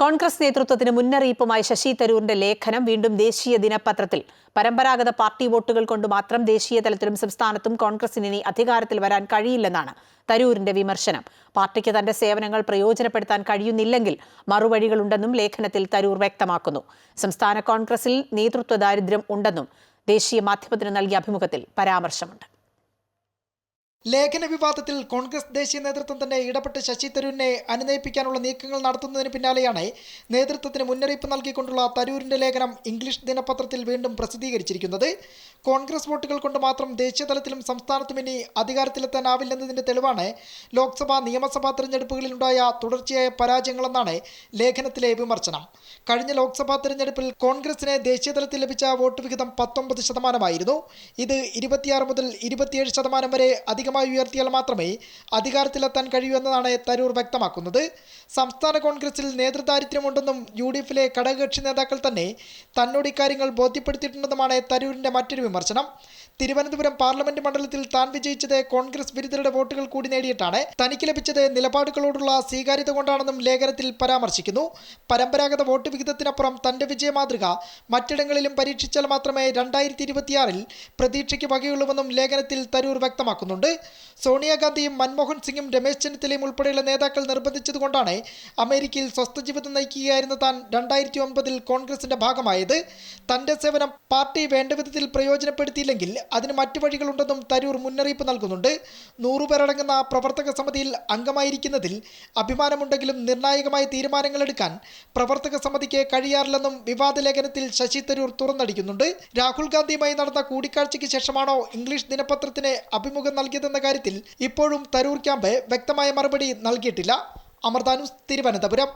കോൺഗ്രസ് നേതൃത്വത്തിന് മുന്നറിയിപ്പുമായി ശശി തരൂരിന്റെ ലേഖനം വീണ്ടും ദേശീയ ദിനപത്രത്തിൽ. പരമ്പരാഗത പാർട്ടി വോട്ടുകൾ കൊണ്ട് മാത്രം ദേശീയ തലത്തിലും സംസ്ഥാനത്തും കോൺഗ്രസിന് ഇനി അധികാരത്തിൽ വരാൻ കഴിയില്ലെന്നാണ് തരൂരിന്റെ വിമർശനം. പാർട്ടിക്ക് തന്റെ സേവനങ്ങൾ പ്രയോജനപ്പെടുത്താൻ കഴിയുന്നില്ലെങ്കിൽ മറുവഴികളുണ്ടെന്നും ലേഖനത്തിൽ തരൂർ വ്യക്തമാക്കുന്നു. സംസ്ഥാന കോൺഗ്രസിൽ നേതൃത്വ ദാരിദ്ര്യം ഉണ്ടെന്നും ദേശീയ മാധ്യമത്തിന് നൽകിയ അഭിമുഖത്തിൽ പരാമർശമുണ്ട്. ലേഖന വിവാദത്തിൽ കോൺഗ്രസ് ദേശീയ നേതൃത്വം തന്നെ ഇടപെട്ട് ശശി തരൂരിനെ അനുനയിപ്പിക്കാനുള്ള നീക്കങ്ങൾ നടത്തുന്നതിന് പിന്നാലെയാണ് നേതൃത്വത്തിന് മുന്നറിയിപ്പ് നൽകിക്കൊണ്ടുള്ള തരൂരിന്റെ ലേഖനം ഇംഗ്ലീഷ് ദിനപത്രത്തിൽ വീണ്ടും പ്രസിദ്ധീകരിച്ചിരിക്കുന്നത്. കോൺഗ്രസ് വോട്ടുകൾ കൊണ്ട് മാത്രം ദേശീയ തലത്തിലും സംസ്ഥാനത്തും ഇനി അധികാരത്തിലെത്താനാവില്ലെന്നതിന്റെ തെളിവാണ് ലോക്സഭാ നിയമസഭാ തെരഞ്ഞെടുപ്പുകളിലുണ്ടായ തുടർച്ചയായ പരാജയങ്ങളെന്നാണ് ലേഖനത്തിലെ വിമർശനം. കഴിഞ്ഞ ലോക്സഭാ തെരഞ്ഞെടുപ്പിൽ കോൺഗ്രസിന് ദേശീയ തലത്തിൽ ലഭിച്ച വോട്ട് വിഹിതം പത്തൊമ്പത് ശതമാനമായിരുന്നു. ഇത് ഇരുപത്തിയാറ് മുതൽ ഇരുപത്തിയേഴ് ശതമാനം വരെ അധികമായി ഉയർത്തിയാൽ മാത്രമേ അധികാരത്തിലെത്താൻ കഴിയൂ എന്നതാണ് തരൂർ വ്യക്തമാക്കുന്നത്. സംസ്ഥാന കോൺഗ്രസിൽ നേതൃദാരിദ്ര്യമുണ്ടെന്നും യു ഡി എഫിലെ ഘടകകക്ഷി നേതാക്കൾ തന്നെ തന്നോട് ഇക്കാര്യങ്ങൾ ബോധ്യപ്പെടുത്തിയിട്ടുണ്ടെന്നുമാണ് തരൂരിന്റെ മറ്റൊരു വിമർശനം. തിരുവനന്തപുരം പാർലമെന്റ് മണ്ഡലത്തിൽ താൻ വിജയിച്ചത് കോൺഗ്രസ് വിരുദ്ധരുടെ വോട്ടുകൾ കൂടി നേടിയിട്ടാണ്. തനിക്ക് ലഭിച്ചത് നിലപാടുകളോടുള്ള സ്വീകാര്യത കൊണ്ടാണെന്നും ലേഖനത്തിൽ പരാമർശിക്കുന്നു. പരമ്പരാഗത വോട്ട് വിഹിതത്തിനപ്പുറം തന്റെ വിജയ മാതൃക മറ്റിടങ്ങളിലും പരീക്ഷിച്ചാൽ മാത്രമേ രണ്ടായിരത്തി ഇരുപത്തിയാറിൽ പ്രതീക്ഷയ്ക്ക് വകയുള്ളൂവെന്നും ലേഖനത്തിൽ തരൂർ വ്യക്തമാക്കുന്നുണ്ട്. സോണിയാഗാന്ധിയും മൻമോഹൻ സിംഗും രമേശ് ചെന്നിത്തലയും ഉൾപ്പെടെയുള്ള നേതാക്കൾ നിർബന്ധിച്ചതുകൊണ്ടാണ് അമേരിക്കയിൽ സ്വസ്ഥ ജീവിതം നയിക്കുകയായിരുന്ന താൻ രണ്ടായിരത്തി ഒൻപതിൽ കോൺഗ്രസിന്റെ ഭാഗമായത്. തന്റെ സേവനം പാർട്ടി വേണ്ടവിധത്തിൽ പ്രയോജനപ്പെടുത്തിയില്ലെങ്കിൽ അതിന് മറ്റു വഴികളുണ്ടെന്നും തരൂർ മുന്നറിയിപ്പ് നൽകുന്നുണ്ട്. നൂറുപേരടങ്ങുന്ന പ്രവർത്തക സമിതിയിൽ അംഗമായിരിക്കുന്നതിൽ അഭിമാനമുണ്ടെങ്കിലും നിർണായകമായ തീരുമാനങ്ങൾ എടുക്കാൻ പ്രവർത്തക സമിതിക്ക് കഴിയാറില്ലെന്നും വിവാദ ലേഖനത്തിൽ ശശി തരൂർ തുറന്നടിക്കുന്നുണ്ട്. രാഹുൽ ഗാന്ധിയുമായി നടന്ന കൂടിക്കാഴ്ചയ്ക്ക് ശേഷമാണോ ഇംഗ്ലീഷ് ദിനപത്രത്തിന് അഭിമുഖം നൽകിയതെന്ന കാര്യത്തിൽ ഇപ്പോഴും തരൂർ ക്യാമ്പ് വ്യക്തമായ മറുപടി നൽകിയിട്ടില്ല. അമൃതാനുസ് തിരുവനന്തപുരം.